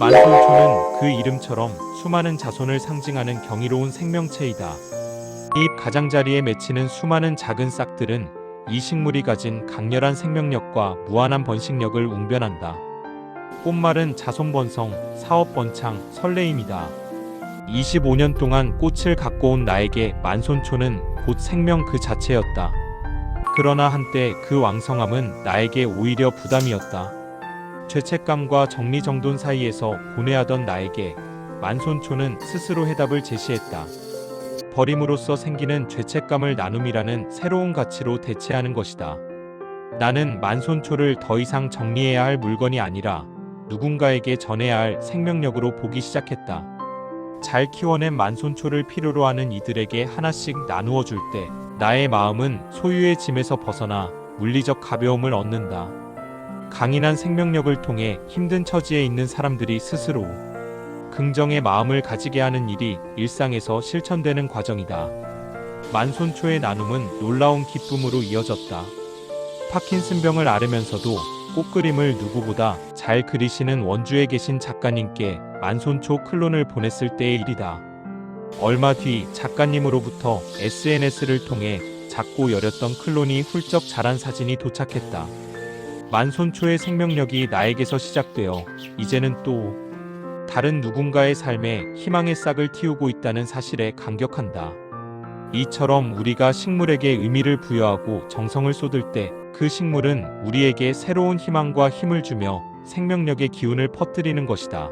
만손초는 그 이름처럼 수많은 자손을 상징하는 경이로운 생명체이다. 잎 가장자리에 맺히는 수많은 작은 싹들은 이 식물이 가진 강렬한 생명력과 무한한 번식력을 웅변한다. 꽃말은 자손 번성, 사업 번창, 설레임이다. 25년 동안 꽃을 갖고 온 나에게 만손초는 곧 생명 그 자체였다. 그러나 한때 그 왕성함은 나에게 오히려 부담이었다. 죄책감과 정리정돈 사이에서 고뇌하던 나에게 만손초는 스스로 해답을 제시했다. 버림으로써 생기는 죄책감을 나눔이라는 새로운 가치로 대체하는 것이다. 나는 만손초를 더 이상 정리해야 할 물건이 아니라 누군가에게 전해야 할 생명력으로 보기 시작했다. 잘 키워낸 만손초를 필요로 하는 이들에게 하나씩 나누어 줄 때 나의 마음은 소유의 짐에서 벗어나 물리적 가벼움을 얻는다. 강인한 생명력을 통해 힘든 처지에 있는 사람들이 스스로 긍정의 마음을 가지게 하는 일이 일상에서 실천되는 과정이다. 만손초의 나눔은 놀라운 기쁨으로 이어졌다. 파킨슨병을 앓으면서도 꽃그림을 누구보다 잘 그리시는 원주에 계신 작가님께 만손초 클론을 보냈을 때의 일이다. 얼마 뒤 작가님으로부터 SNS를 통해 작고 여렸던 클론이 훌쩍 자란 사진이 도착했다. 만손초의 생명력이 나에게서 시작되어 이제는 또 다른 누군가의 삶에 희망의 싹을 틔우고 있다는 사실에 감격한다. 이처럼 우리가 식물에게 의미를 부여하고 정성을 쏟을 때 그 식물은 우리에게 새로운 희망과 힘을 주며 생명력의 기운을 퍼뜨리는 것이다.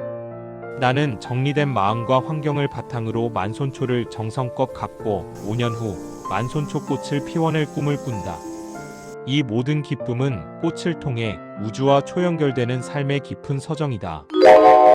나는 정리된 마음과 환경을 바탕으로 만손초를 정성껏 갖고 5년 후 만손초 꽃을 피워낼 꿈을 꾼다. 이 모든 기쁨은 꽃을 통해 우주와 초연결되는 삶의 깊은 서정이다.